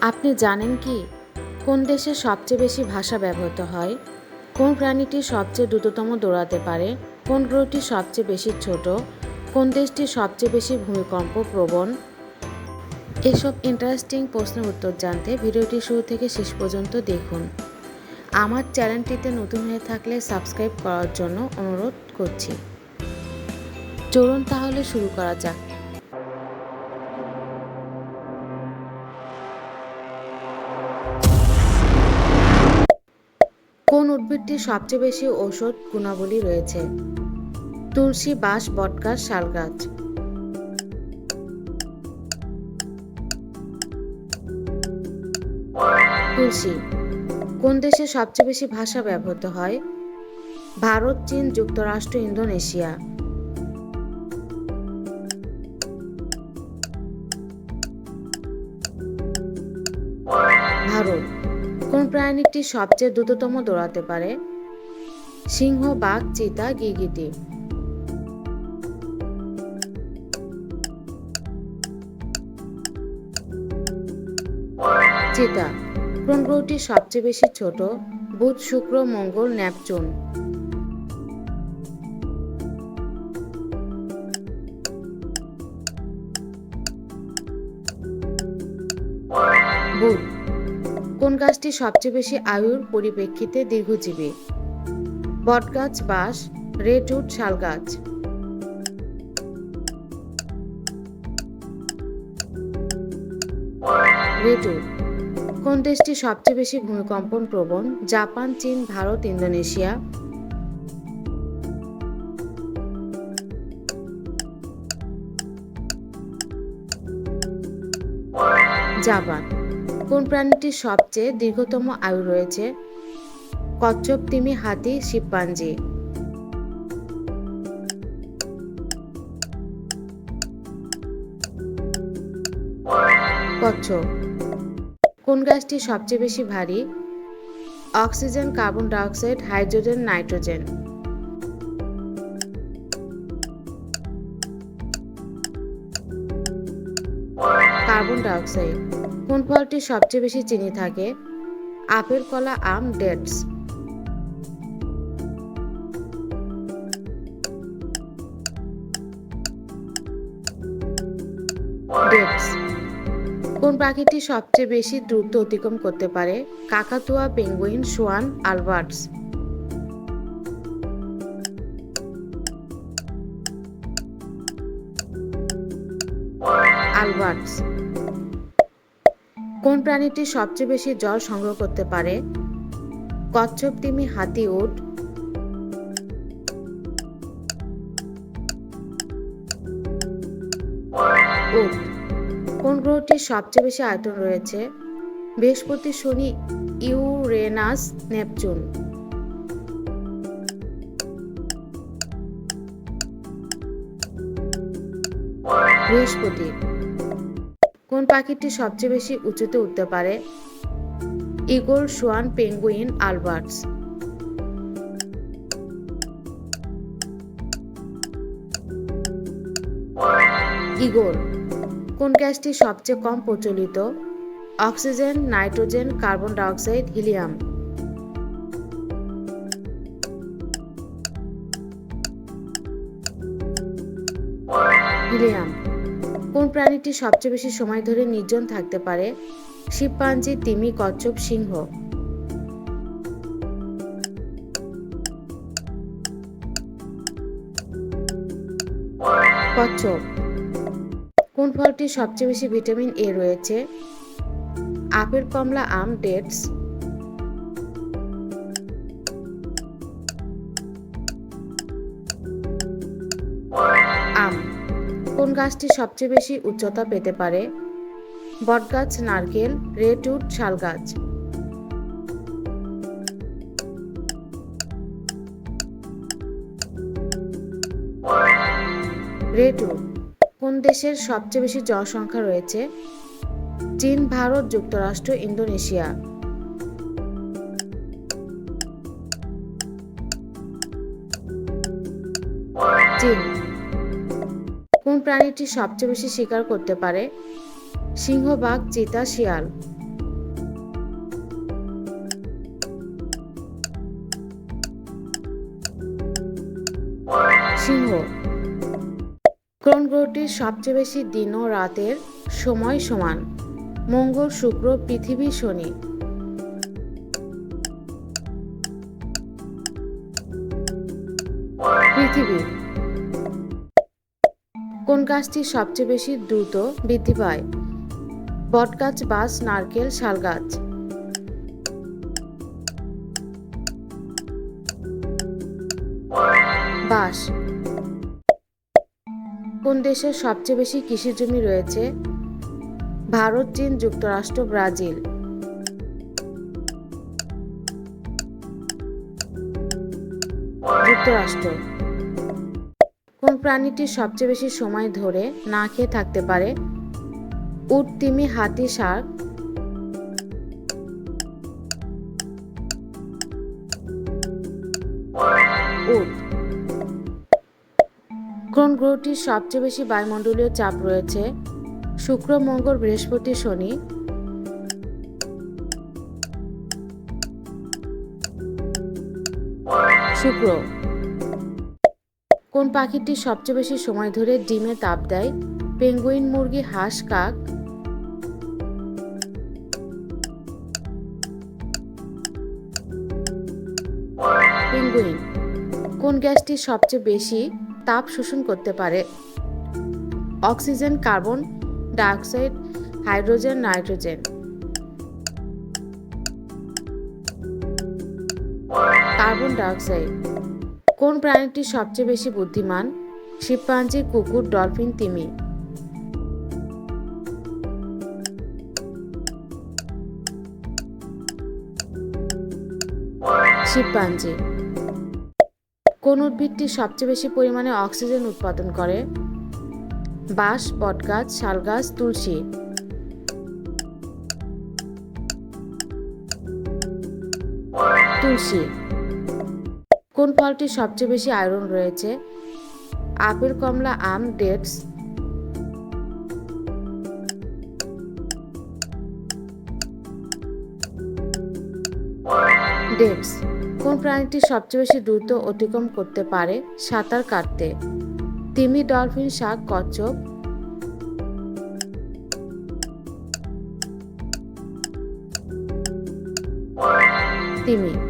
আপনি জানেন কি? কোন দেশে সবচেয়ে বেশি ভাষা ব্যবহৃত হয়? কোন প্রাণীটি সবচেয়ে দ্রুততম দৌড়াতে পারে? কোন গ্রহটি সবচেয়ে বেশি ছোট? কোন দেশটি সবচেয়ে বেশি ভূমিকম্প প্রবণ? এসব ইন্টারেস্টিং প্রশ্নের উত্তর জানতে ভিডিওটি শুরু থেকে শেষ পর্যন্ত দেখুন। আমার চ্যানেলটিতে নতুন হয়ে থাকলে সাবস্ক্রাইব করার জন্য অনুরোধ করছি। চলুন তাহলে শুরু করা যাক। কোন সবচেয়ে বেশি ঔষধ গুণাবলী রয়েছে। তুলসী বাঁশ, বটগাছ, শালগাছ। তুলসী, কোন দেশে সবচেয়ে বেশি ভাষা ব্যবহৃত হয়? ভারত, চীন, যুক্তরাষ্ট্র, ইন্দোনেশিয়া। ভারত কোন প্রাণীটি সবচেয়ে দ্রুততম দৌড়াতে পারে? সিংহ, বাঘ, চিতা, গিরগিটি। চিতা, কোন গ্রহটি সবচেয়ে বেশি ছোট? বুধ, শুক্র, মঙ্গল ন্যাপচুন বুধ কোন গাছটি সবচেয়ে বেশি আয়ুর পরিপ্রেক্ষিতে দীর্ঘজীবী? বটগাছ বাঁশ রেডউড শাল গাছ। রেডউড কোন দেশটি সবচেয়ে বেশি ভূমিকম্পন প্রবণ? জাপান, চীন, ভারত, ইন্দোনেশিয়া। জাপান। কোন প্রাণীটির সবচেয়ে দীর্ঘতম আয়ু রয়েছে? কচ্ছপ, তিমি, হাতি শিবপাঞ্জি কচ্ছপ। কোন গাছটি সবচেয়ে বেশি ভারী? Oxygen, carbon dioxide, hydrogen, nitrogen. Carbon dioxide. কোন ফলটি সবচেয়ে বেশি চিনি থাকে? আপেল, কলা, আম, ডেটস। ডেটস। কোন পাখিটি সবচেয়ে বেশি দ্রুত অতিক্রম করতে পারে? কাকাতুয়া, পেঙ্গুইন, সোয়ান, আলবার্টস। আলবার্টস। কোন প্রাণীটি সবচেয়ে বেশি জল সংগ্রহ করতে পারে? কচ্ছপ, তিমি, হাতি, উট। কোন গ্রহটির সবচেয়ে বেশি আয়তন রয়েছে? বৃহস্পতি, শনি, ইউরেনাস, নেপচুন। বৃহস্পতি। কোন পাখিটি সবচেয়ে বেশি উঁচুতে উঠতে পারে? Eagle, swan, penguin, albatross. Eagle, কোন গ্যাসটি সবচেয়ে কম প্রচলিত? Oxygen, nitrogen, carbon dioxide, helium. Helium. প্রাণীটি সবচেয়ে বেশি সময় ধরে নির্জন থাকতে পারে শিবপাঞ্জি, তিমি, কচ্ছপ, সিংহ। কচ্ছপ। কোন ফলটি সবচেয়ে বেশি ভিটামিন এ রয়েছে? আপেল, কমলা, আম, ডেটস। গাছটি সবচেয়ে বেশি উচ্চতা পেতে পারে। বটগাছ, নারকেল রেডউড শাল গাছ রেডউড কোন দেশের সবচেয়ে বেশি জনসংখ্যা রয়েছে? চীন, ভারত, যুক্তরাষ্ট্র, ইন্দোনেশিয়া। প্রাণীটি সবচেয়ে বেশি শিকার করতে পারে সিংহ বাঘ চিতা, শিয়াল। সিংহ। কোন গ্রহটির সবচেয়ে বেশি দিন ও রাতের সময় সমান। মঙ্গল, শুক্র, পৃথিবী, শনি। পৃথিবী। কোন গাছটি সবচেয়ে বেশি দ্রুত বৃদ্ধি পায়। বটগাছ বাঁশ নারকেল শাল গাছ বাঁশ। কোন দেশের সবচেয়ে বেশি কৃষি জমি রয়েছে? ভারত, চীন, যুক্তরাষ্ট্র, ব্রাজিল। যুক্তরাষ্ট্র। প্রাণীটি সবচেয়ে বেশি সময় ধরে না খেয়ে থাকতে পারে। উট, তিমি, হাতি উট। কোন গ্রহটির সবচেয়ে বেশি বায়ুমণ্ডলীয় চাপ রয়েছে। শুক্র, মঙ্গল, বৃহস্পতি, শনি। শুক্র। কোন পাখিটি সবচেয়ে বেশি সময় ধরে ডিমে তাপ দেয়? পেঙ্গুইন, মুরগি, হাঁস, কাক? পেঙ্গুইন, কোন গ্যাসটি সবচেয়ে বেশি তাপ শোষণ করতে পারে? Oxygen, carbon dioxide, hydrogen, nitrogen? Carbon dioxide কোন প্রাণীটি সবচেয়ে বেশি বুদ্ধিমান? শিবপাঞ্জি, কুকুর, ডলফিন, তিমি। শিবপাঞ্জি। কোন উদ্ভিদটি সবচেয়ে বেশি পরিমাণে অক্সিজেন উৎপাদন করে? বাঁশ, বটগাছ, শালগাছ, তুলসী। তুলসী। কোন ফলটি সবচেয়ে বেশি আয়রন রয়েছে? আপেল, কমলা, আম, ডেটস। ডেটস, কোন প্রাণীটি সবচেয়ে বেশি দ্রুত অতিক্রম করতে পারে? সাঁতার কাটতে। তিমি, ডলফিন, শাক, কচ্ছপ। তিমি